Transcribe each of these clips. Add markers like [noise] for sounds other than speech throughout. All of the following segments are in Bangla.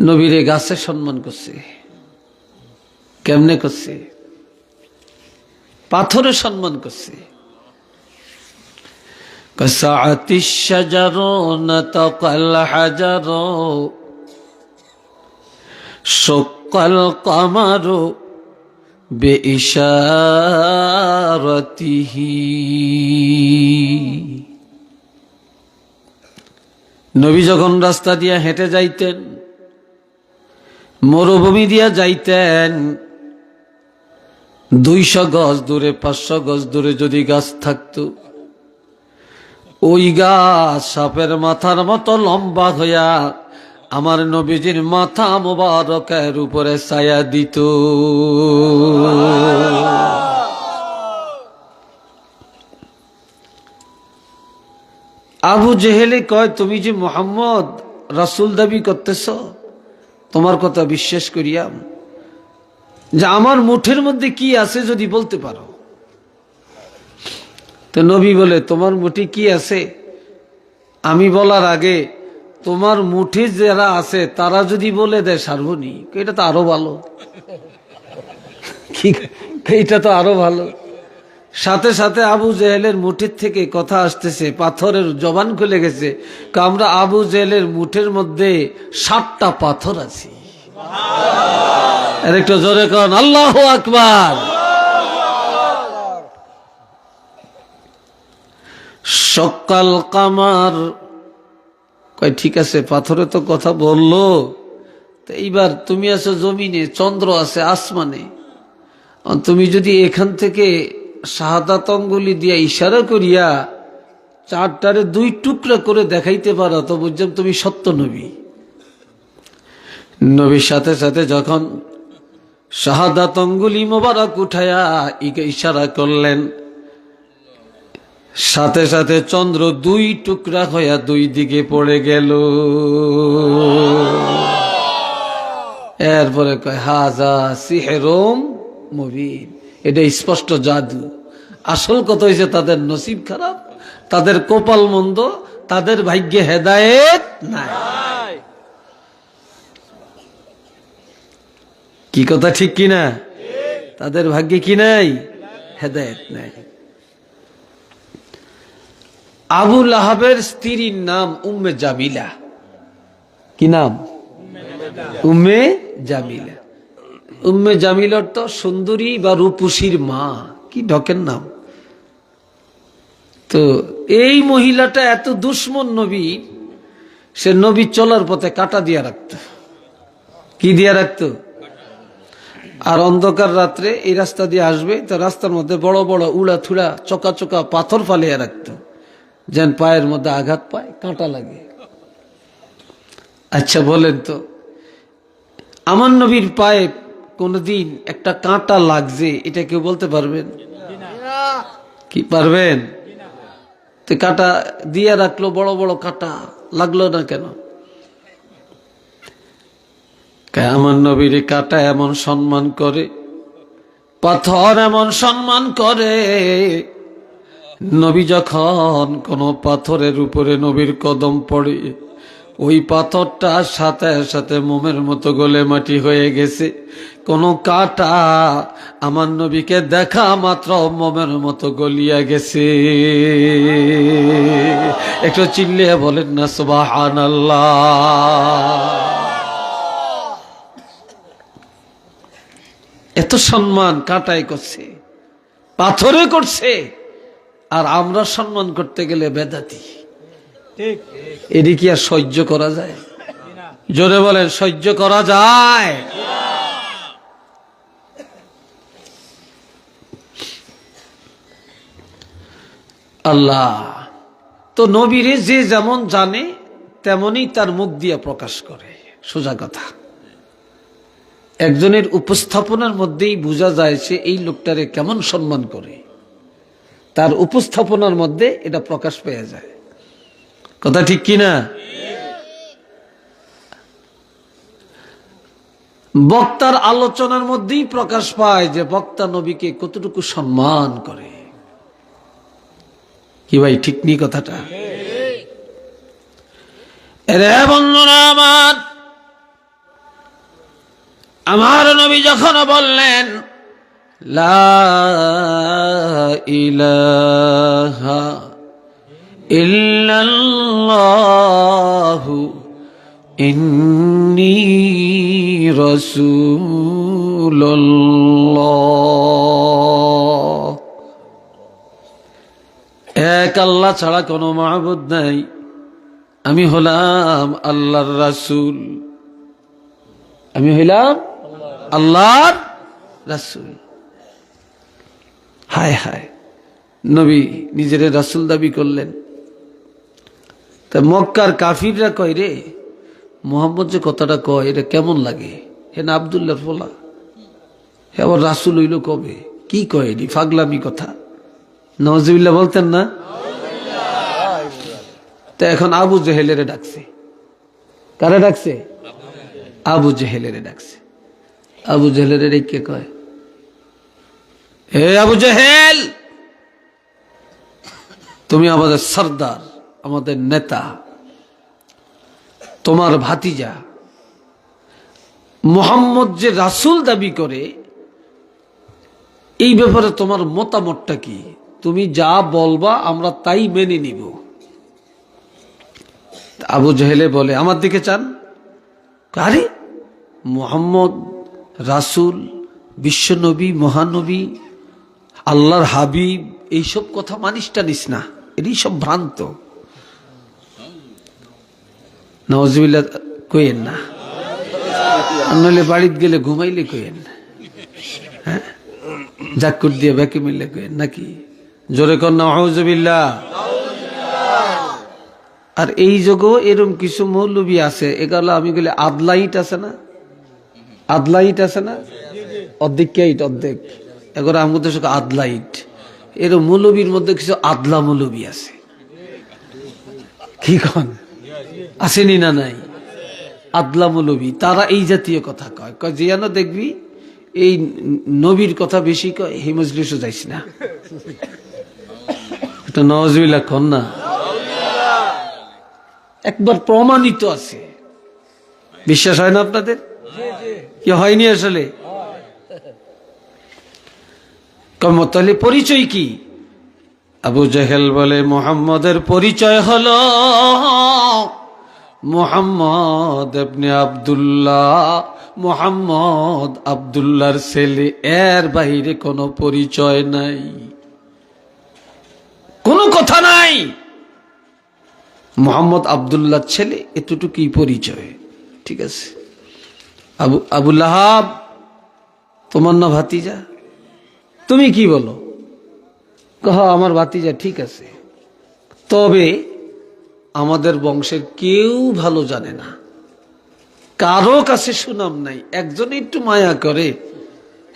নবীরে গাছে সম্মান করছে। কেমনে করছে? পাথরে সম্মান করছে। সকল কামারো বেইশারতিহি। নবী যখন রাস্তা দিয়ে হেঁটে যাইতেন মরুভূমি দিয়া যাইতেন। দুইশো গজ দূরে, পাঁচশো গজ দূরে যদি গাছ থাকতো। ওই গাছ সাপের মাথার মতো লম্বা হইয়া আমার নবীজির মাথা মোবারকের উপরে ছায়া দিত। আবু জেহেলে কয়, তুমি যে মোহাম্মদ, রাসুল দাবি করতেছ? তোমার কথা বিশ্বাস করিয়া যে আমার মুঠের মধ্যে কি আছে যদি বলতে পারো। তো নবী বলে, তোমার মুঠে কি আছে? আমি বলার আগে, তোমার মুঠে যারা আছে, তারা যদি বলে দেয় সার্বনি এটা তো আরও ভালো। [laughs] এটা তো আরও ভালো। সাথে সাথে আবু জেহেলের মুঠির থেকে কথা আসতেছে, পাথরের জবান খুলে গেছে। আমরা আবু জেহেলের মুঠের মধ্যে সাতটা পাথর আছি। একটু জোরে কন, আল্লাহ আকবার। সকাল কামার। কয়, ঠিক আছে, পাথরে তো কথা বলল। তো এইবার তুমি আছো জমিনে, চন্দ্র আছে আসমানে। তুমি যদি এখান থেকে শাহাদাত অঙ্গুলি দিয়া ইশারা করিয়া চারটারে দুই টুকরা করে দেখাইতে পারো, তো বুঝলাম তুমি সত্য নবী। নবীর সাথে সাথে যখন শাহাদাত অঙ্গুলি মোবারক উঠায়া ইশারা করলেন, সাথে সাথে চন্দ্র দুই টুকরা হইয়া দুই দিকে পড়ে গেল। এরপরে কয়, হাজা সিহেরোম মুবিন। এটা স্পষ্ট জাদু। আসল কথা হয়েছে তাদের নসিব খারাপ, তাদের কপাল মন্দ, তাদের ভাগ্যে হেদায়েত নাই। কি কথা ঠিক কিনা তাদের ভাগ্যে কি নাই? হেদায়েত নাই। আবুল আহাবের স্ত্রীর নাম উম্মে জামিলা। কি নাম? উম্মে জামিলা। উম্মে জামিলার তো সুন্দরী বা রূপসীর মা, কি ঢকের নাম? তো এই মহিলাটা এত দুশ্মন নবী, সে নবী চলার পথে কাটা দিয়া রাখত। কি দিয়া রাখত? আর অন্ধকার রাত্রে এই রাস্তা দিয়ে আসবে, তো রাস্তার মধ্যে বড় বড় উড়া থুড়া চকা চকা পাথর ফালিয়া রাখতো। যেন পায়ের মধ্যে আঘাত পায়, কাঁটা লাগে। আচ্ছা বলেন তো, আমার নবীর পায়ে কোনদিন একটা কাঁটা লাগছে, এটা কেউ বলতে পারবেন? কি পারবেন? তো কাঁটা দিয়ে রাখল, বড় বড় কাঁটা। লাগল না কেন? আমার নবীর কাঁটা এমন সম্মান করে, পাথর এমন সম্মান করে। নবী যখন কোনো পাথরের উপরে নবীর কদম পড়ে, ওই পাথরটা সাথে সাথে মোমের মতো গলে মাটি হয়ে গেছে। কোনো কাটা আমার নবীকে দেখা মাত্র মোমের মতো গলিয়া গেছে। একটু চিল্লিয়ে বলেন না সুবাহান এত সম্মান কাটাই করছে পাথরে করছে আর আমরা সম্মান করতে গেলে বেদাতি। ঠিক। এটি কি আর সহ্য করা যায়? জোরে বলেন সহ্য করা যায়? আল্লাহ। তো নবীরে যে যেমন জানে, তেমনই তার মুখ দিয়ে প্রকাশ করে। সোজা কথা। একজনের উপস্থাপনার মধ্যেই বোঝা যায় সে এই লোকটারে কেমন সম্মান করে। তার উপস্থাপনার মধ্যে এটা প্রকাশ পেয়ে যায়। কথা ঠিক কিনা বক্তার আলোচনার মধ্যেই প্রকাশ পায় যে বক্তা নবীকে কতটুকু সম্মান করে। কি ভাই, ঠিক নেই কথাটা? রে বন্ধুরা আমার আমার নবী যখন বললেন ইলাহা ইল্লাল্লাহু ইন্নী রাসূলুল্লাহ। এক আল্লাহ ছাড়া কোনো মাহবুদ নাই। আমি হলাম আল্লাহর রাসূল। আমি হইলাম আল্লাহর রাসুল। হায় হায়, নবী নিজের রাসূল দাবি করলেন। তা মক্কার কাফিররা কয় রে, মোহাম্মদ যে কথাটা কয়, এটা কেমন লাগে? হে না আবদুল্লাহ ফোলা। হে আবার রাসুল হইল কবে? কি কয় এটি? ফাগলামি কথা। নওয়াজিবিল্লাহ বলতেন না? তা এখন আবু জেহেলেরে ডাকছে। কারে ডাকছে? আবু জেহেলেরে ডাকছে। আবু জেহেলের কে কয়? হে আবু জেহেল! তুমি আমাদের সর্দার, আমাদের নেতা, তোমার ভাতিজা। মোহাম্মদ যে রাসুল দাবি করে, এই ব্যাপারে তোমার মতামতটা কি? তুমি যা বলবা, আমরা তাই মেনে নিব। আবু জাহেলে বলে, আমার দিকে চান। আরে, মোহাম্মদ রাসুল বিশ্বনবী মহানবী আল্লাহর হাবিব, এইসব কথা মানিস টানিস না এটি সব ভ্রান্ত। নওয়াজবিল্লা কইেন না। নইলে বাড়িতে গেলে ঘুমাইলে কইেন। হ্যাঁ? জাক্কুর দিয়ে ব্যাকে মিললে কইেন, নাকি? জোরে নওয়াজবিল্লা আর এই যোগও এরম কিছু মৌলবী আছে এগুলো আমি গেলে আদলাইট আছে না? আদলাইট আছে না? অর্ধেক কেইট অর্ধেক? এগুলো আমাদের সঙ্গে আদলাইট। এরম মৌলবীর মধ্যে কিছু আদলা মৌলবী আছে। কি কন? আসেনি না নাই? আদলা মৌলবী, তারা এই জাতীয় কথা কয়। কয় যেন দেখবি, এই নবীর কথা বেশি কয় হে মজলিসও যাইস না। এটা নওয়াজবিল্লা কন না একবার প্রমাণিত আছে। বিশ্বাস হয় না আপনাদের? কি হয়নি আসলে? তাহলে পরিচয় কি? আবু জেহেল বলে, মোহাম্মদের পরিচয় হল মোহাম্মদ আপনি আবদুল্লাহ। মোহাম্মদ আবদুল্লাহর ছেলে, এর বাইরে কোনো পরিচয় নাই। কোনো কথা নাই। মোহাম্মদ আবদুল্লাহ ছেলে, এতটুকুই পরিচয়, ঠিক আছে? আবু আবুল্লাহাব তোমার না ভাতিজা? তুমি কি বলো? কহ, আমার ভাতিজা ঠিক আছে। তবে আমাদের বংশের কেউ ভালো জানে না। কারও কাছে সুনাম নাই, একজন একটু মায়া করে।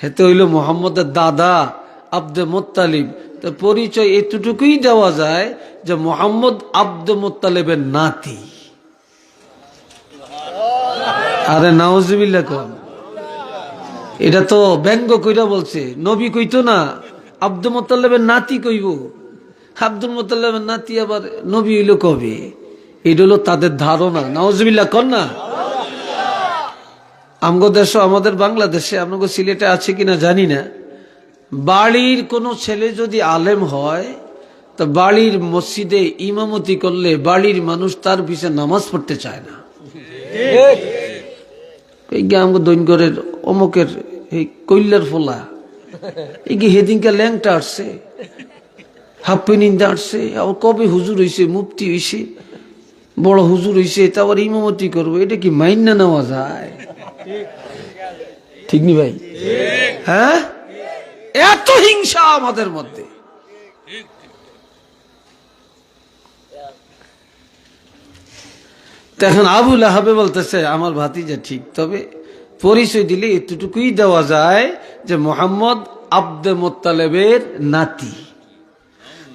হেতে হইল মোহাম্মদের দাদা আব্দে মোত্তালিব তো পরিচয় এতটুকুই দেওয়া যায় যে মোহাম্মদ আব্দে মোত্তালিবের নাতি। আরে নাউজুবিল্লা কোন। এটা তো ব্যঙ্গ কইরা বলছে। নবী কইতো না, আব্দুল মোতাল্লাবের নাতি কইব। আব্দুল মোতাল্লাবের নাতি আবার নবী হইল কবে? এটা হলো তাদের ধারণা। নওয়াজবিল্লা কর না? আমগো দেশ আমাদের বাংলাদেশে আপনাকে সিলেটে আছে কিনা জানি না। বাড়ির কোনো ছেলে যদি আলেম হয়, তো বাড়ির মসজিদে ইমামতি করলে বাড়ির মানুষ তার পিছে নামাজ পড়তে চায় না। এই আমাকে দৈনগরের অমুকের এই কৈলার ফোলা, এই কি হেদিনকা ল্যাংটা আসছে হাফ পেনিন্দা আসছে, আবার কবে হুজুর হইছে, মুফতি হইছে, বড় হুজুর হইছে, তা আবার ইমামতি করব, এটা কি মাইন না নেওয়া যায়? ঠিক নি ভাই? হ্যাঁ? এত হিংসা আমাদের মধ্যে। তো এখন আবুল আহাবে বলতেছে, আমার ভাতিজা ঠিক, তবে পরিচয় দিলে এতটুকুই দেওয়া যায় যে মোহাম্মদ আব্দে মোত্তালেবের নাতি।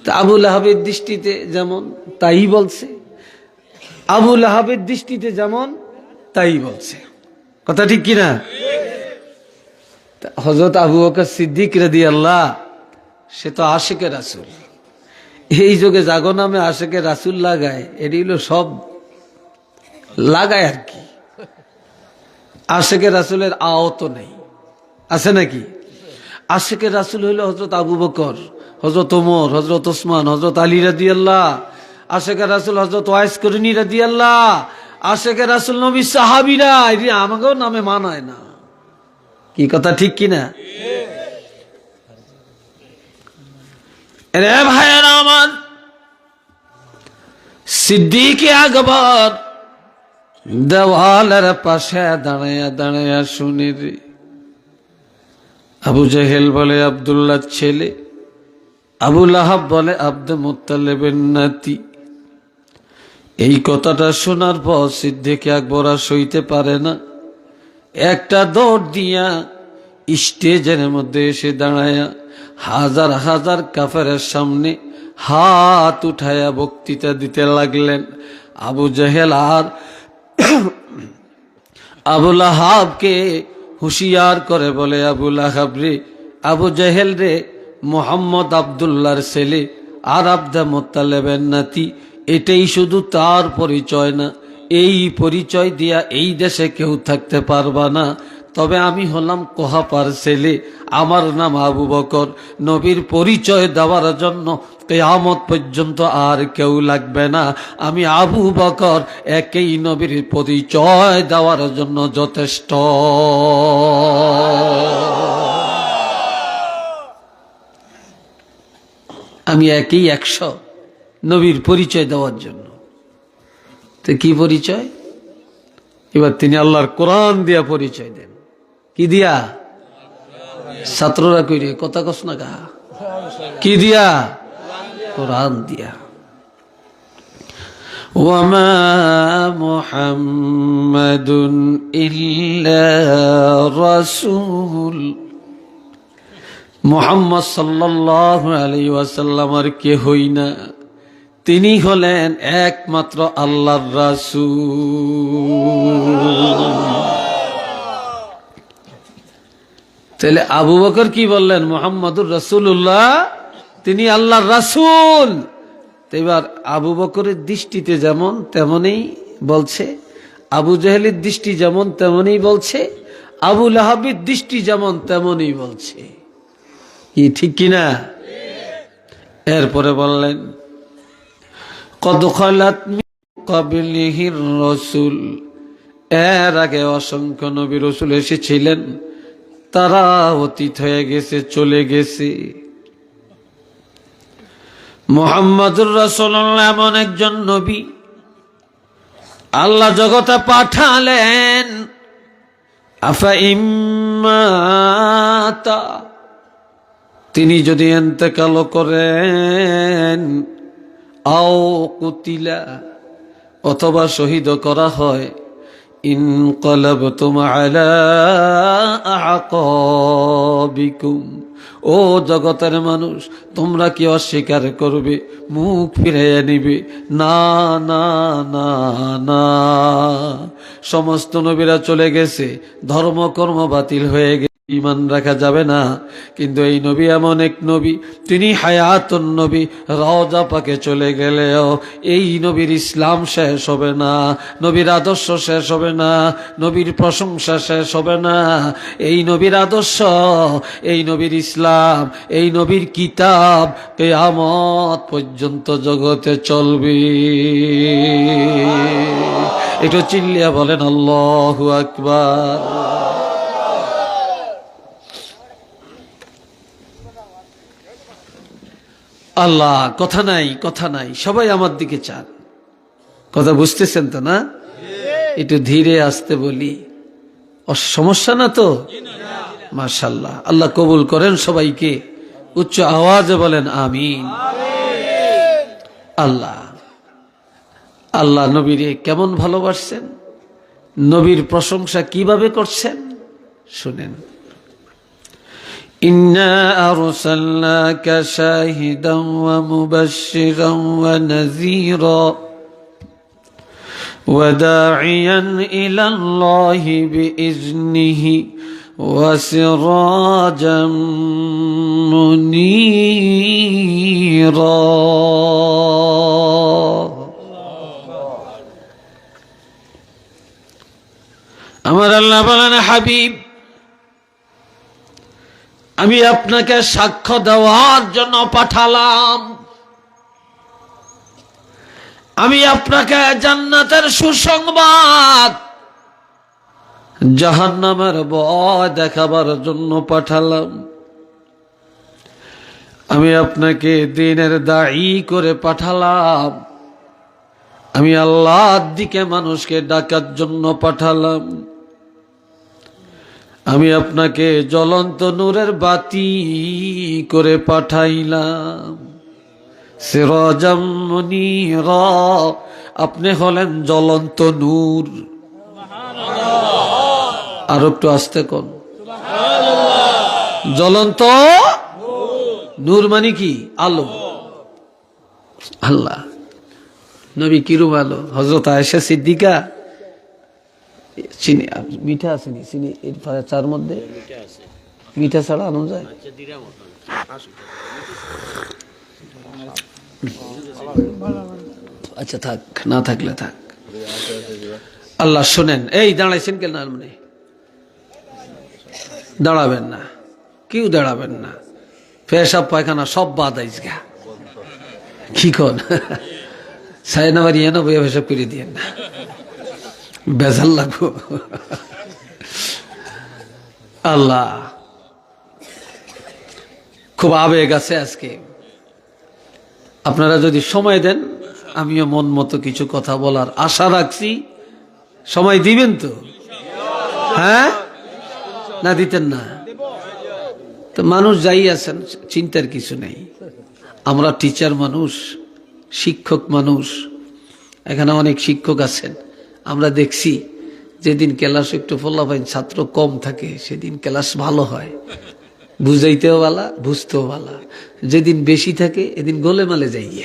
তা আবুল আহাবের দৃষ্টিতে যেমন তাই বলছে আবুল আহাবের দৃষ্টিতে যেমন তাই বলছে। কথা ঠিক কিনা? হজরত আবু বকর সিদ্দিক রেদি আল্লাহ সে তো আশেকের রাসুল। এই যুগে জাগো নামে আশেকের রাসুল লাগায়, এটি হলো সব লাগায় আর কি। আশেকের রাসুলের আওত নেই। আছে নাকি? আশেকের রাসুল হইল হজরত আবু বকর হজরত ওমর হজরত ওসমান হজরত আলী রাদি আল্লাহ আশেকের রাসুল হজরত ওয়াইস করিনী রাদি আল্লাহ আশেকের রাসুল নবী সাহাবিরা, এটি আমাকেও নামে মানায় না। কি কথা ঠিক কিনা রে ভাইয়েরা আমার, সিদ্দিকে আকবর দেওয়ালের পাশে দাঁড়াইয়া দাঁড়াইয়া শুনি আবু জেহেল বলে আবদুল্লাহ ছেলে আবুল আহাব বলে আব্দ মুতালেবের নাতি। এই কথাটা শোনার পর সিদ্দিকে আকবর আর সইতে পারে না। একটা দৌড় দিয়া স্টেজের মধ্যে এসে দাঁড়ায়া হাজার হাজার কাফেরের সামনে হাত উঠায়া বক্তৃতা দিতে লাগলেন। আবু জাহেল আর আবুল আহাবকে হুঁশিয়ার করে বলে আবুল আহাব রে, আবু জাহেল রে, মোহাম্মদ আবদুল্লার ছেলে, আর আবদা মোত্তালেবের নাতি, এটাই শুধু তার পরিচয় না এই পরিচয় দিয়া এই দেশে কেউ থাকতে পারবা না। তবে আমি হলাম কোহাপার ছেলে, আমার নাম আবু বকর। নবীর পরিচয় দেওয়ার জন্য কেয়ামত পর্যন্ত আর কেউ লাগবে না। আমি আবু বকর, একেই নবীর পরিচয় দেওয়ার জন্য যথেষ্ট। আমি একই একশো নবীর পরিচয় দেওয়ার জন্য। তো কি পরিচয় এবার তিনি আল্লাহর কোরআন দিয়া পরিচয় দেন কি দিয়া ছাত্ররা কইরে কথা কস না গা কি দিয়া কোরআন দিয়া وما محمد إلا رسول মোহাম্মদ সাল্লাহ আলী ওয়াসাল্লামার কে হই না তিনি হলেন একমাত্র আল্লাহর রাসূল। তাহলে আবু বকর কি বললেন? মোহাম্মদুর রসুল্লাহ তিনি আল্লাহর রাসূল। এবার আবু বকরের দৃষ্টিতে যেমন তেমনই বলছে, আবু জাহেলের দৃষ্টি যেমন তেমনই বলছে, আবু লাহাবির দৃষ্টি যেমন তেমনই বলছে। কি, ঠিক কিনা? এরপরে বললেন কদ খালাত মিন রসুল। এর আগে অসংখ্য নবী রসুল এসেছিলেন। তারা অতীত হয়ে গেছে, চলে গেছে। মোহাম্মদুর রসুল্লাহ এমন একজন নবী। আল্লাহ জগতে পাঠালেন। আফা ইম্মাতা। তিনি যদি এন্তেকাল করেন আও কুতিলা, অথবা শহীদ করা হয়। ইনকলাবতুম আলা আকাবিকুম। ও জগতের মানুষ, তোমরা কি অস্বীকার করবে? মুখ ফিরাইয়া নিবে। না না না না। সমস্ত নবীরা চলে গেছে। ধর্মকর্ম বাতিল হয়ে গেছে। ইমান রাখা যাবে না। কিন্তু এই নবী এমন এক নবী, তিনি হায়াতন নবী রওজা পাকে চলে গেলেও এই নবীর ইসলাম শেষ হবে না, নবীর আদর্শ শেষ হবে না, নবীর প্রশংসা শেষ হবে না। এই নবীর আদর্শ, এই নবীর ইসলাম, এই নবীর কিতাব কেয়ামত পর্যন্ত জগতে চলবে। একটু চিল্লিয়া বলেন, আল্লাহু আকবার। আল্লাহ, কথা নাই কথা নাই, সবাই আমার দিকে চান। কথা বুঝতেছেন তো না? একটু ধীরে আসতে বলি। সমস্যা না তো? মাশাল্লাহ আল্লাহ কবুল করেন সবাইকে। উচ্চ আওয়াজে বলেন, আমিন। আল্লাহ আল্লাহ নবীরে কেমন ভালোবাসছেন? নবীর প্রশংসা কীভাবে করছেন? শুনেন। إنا أرسلناك شاهدا ومبشرا ونذيرا وداعيا إلى الله بإذنه وسراجا منيرا আমার আল্লাহ বলেন হাবিব আমি আপনাকে সাক্ষ্য দেওয়ার জন্য পাঠালাম। আমি আপনাকে জান্নাতের সুসংবাদ, জাহান্নামের ভয় দেখাবার জন্য পাঠালাম। আমি আপনাকে দিনের দায়ী করে পাঠালাম। আমি আল্লাহর দিকে মানুষকে ডাকার জন্য পাঠালাম। আমি আপনাকে জ্বলন্ত নূরের বাতি করে পাঠাইলাম। সে সিরাজাম মুনীরা, আপনি হলেন জ্বলন্ত নূর। আর একটু আসতে কোন। জ্বলন্ত নূর মানে কি? আলো। আল্লাহ। নবী কিরম আলো? হজরত আয়েশা সিদ্দিকা? চিনি মিঠা আছে নি? চিনি চার মধ্যে? মিঠা ছাড়া আনো যায় আচ্ছা থাক, না থাকলে থাক। আল্লাহ শোনেন। এই, দাঁড়াইছেন কেন মানে? দাঁড়াবেন না। কেউ দাঁড়াবেন না। পেশাব, পায়খানা, সব বাদ আইসগা কি কন? সাইনাবার ইয়ে না বইয়া পেশাব করে দিয়ে না। বেজাল লাগবো। আল্লাহ, খুব আবেগ আছে আজকে। আপনারা যদি সময় দেন, আমিও মন মতো কিছু কথা বলার আশা রাখছি। সময় দিবেন তো? হ্যাঁ? না দিতেন না? তো মানুষ যাই আছেন, চিন্তার কিছু নেই। আমরা টিচার মানুষ, শিক্ষক মানুষ। এখানে অনেক শিক্ষক আছেন। আমরা দেখছি, যেদিন ক্লাস একটু ফলাফাইন ছাত্র কম থাকে, সেদিন ক্লাস ভালো হয়। বুঝাইতেও ভালা, বুঝতেও ভালা। যেদিন বেশি থাকে, এদিন গোলে মালে যাই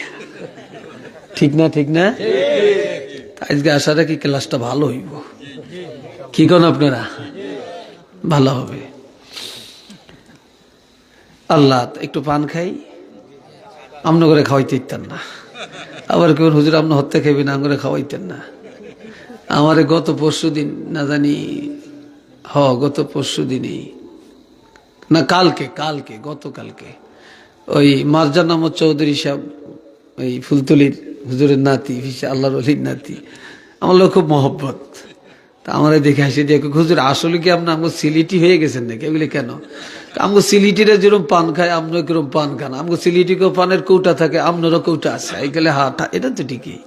ঠিক না ঠিক না? আজকে আশা রাখি ক্লাসটা ভালো হইব। কি কোন আপনারা? ভালো হবে। আল্লাহ, একটু পান খাই। আমন করে খাওয়াইতে না। আবার কেউ হুজুর, আপনি হত্যা খাইবেন না করে খাওয়াইতেন না। আমারে গত পরশু দিন, না জানি, হ, গত পরশু দিনই, না কালকে কালকে, গতকালকে, ওই মারজান আহমদ চৌধুরী সাহেব, ওই ফুলতলির হুজুরের নাতি আল্লাহর অলির নাতি, আমার লোক খুব মহব্বত। তা আমার দেখে হাসি দিয়ে হুজুর, আসলে কি আপনি আমাকে সিলিটি হয়ে গেছেন নাকি? এগুলি কেন? আমাকে সিলিটিরা যেরকম পান খায় আপনার কিরম পান খান। আমাকে সিলিটিকেও পানের কৌটা থাকে আপনারও কৌটা আছে। এই গেলে হা এটা তো ঠিকই।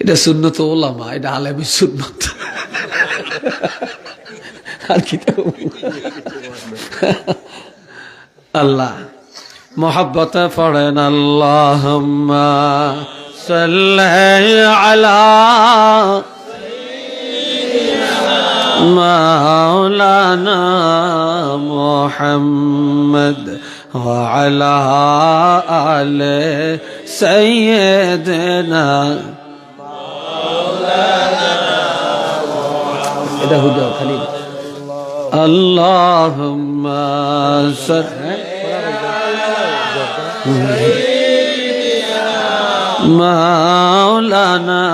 এটা সুন্নত ওলামা এটা আলেমি সুন্নত আর কি তো? আল্লাহ মোহাব্বত পড়েন আল্লাহ আলা مولانا محمد وعلى آل سيدنا এটা হুদা খালি اللهم صل مولانا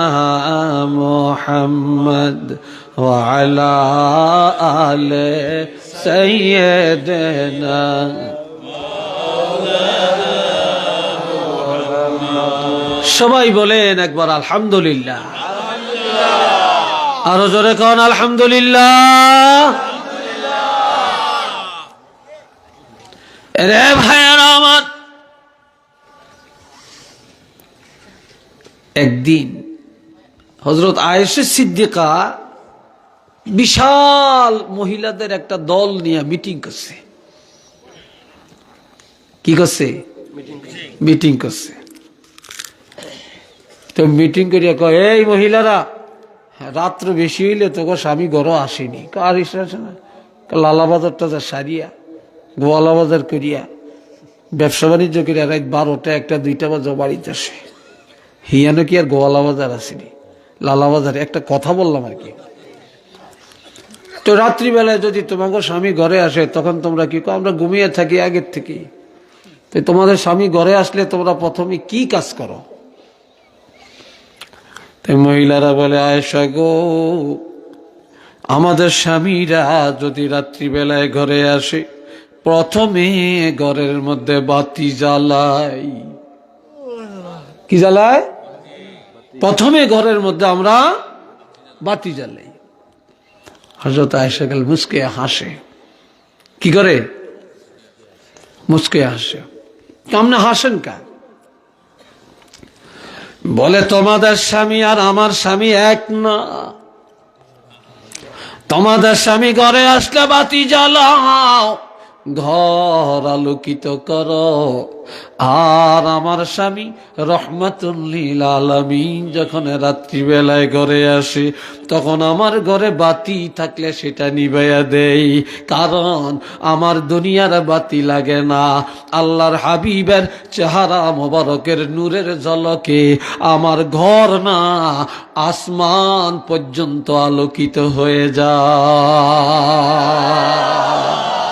محمد وعلى آل سيدنا সবাই বলেন একবার আলহামদুলিল্লাহ। আরও জোরে কন, আলহামদুলিল্লাহ। একদিন হজরত আয়েশে সিদ্দিকা বিশাল মহিলাদের একটা দল নিয়ে মিটিং করছে। কি করছে। মিটিং করছে। তো মিটিং করিয়া কয়, এই মহিলারা, রাত্র বেশি হইলে তোকে স্বামী ঘর আসেনি। আর না লালা বাজারটা যা সারিয়া গোয়ালা বাজার করিয়া, ব্যবসা বাণিজ্য করিয়া রাত বারোটা, একটা, দুইটা বাজে বাড়িতে আসে। হিয়ানো কি আর গোয়ালা বাজার আসেনি? লালা বাজারে একটা কথা বললাম আর কি। তো রাত্রিবেলায় যদি তোমাকে স্বামী ঘরে আসে, তখন তোমরা কি কো আমরা ঘুমিয়ে থাকি আগের থেকে তো তোমাদের স্বামী ঘরে আসলে তোমরা প্রথমে কি কাজ করো? তাই মহিলারা বলে আয়সা গো, আমাদের স্বামীরা যদি রাত্রিবেলায় ঘরে আসে, প্রথমে ঘরের মধ্যে বাতি জ্বালাই। কি জ্বালায় প্রথমে ঘরের মধ্যে আমরা বাতি জ্বালাই। হজরত আয়সা গেল, মুসকে হাসে। কি করে? মুসকে হাসে। কামনা হাসেন কা বলে তোমাদের স্বামী আর আমার স্বামী এক না। তোমাদের স্বামী ঘরে আসলে বাতি জ্বালাও। ঘর আলোকিত কর। আর আমার স্বামী রহমাতুল্লিল আলমিন যখন রাত্রিবেলায় ঘরে আসে, তখন আমার ঘরে বাতি থাকলে সেটা নিবাইয়া দেই। কারণ আমার দুনিয়ার বাতি লাগে না। আল্লাহর হাবিবের চেহারা মোবারকের নূরের ঝলকে আমার ঘর না, আসমান পর্যন্ত আলোকিত হয়ে যায়।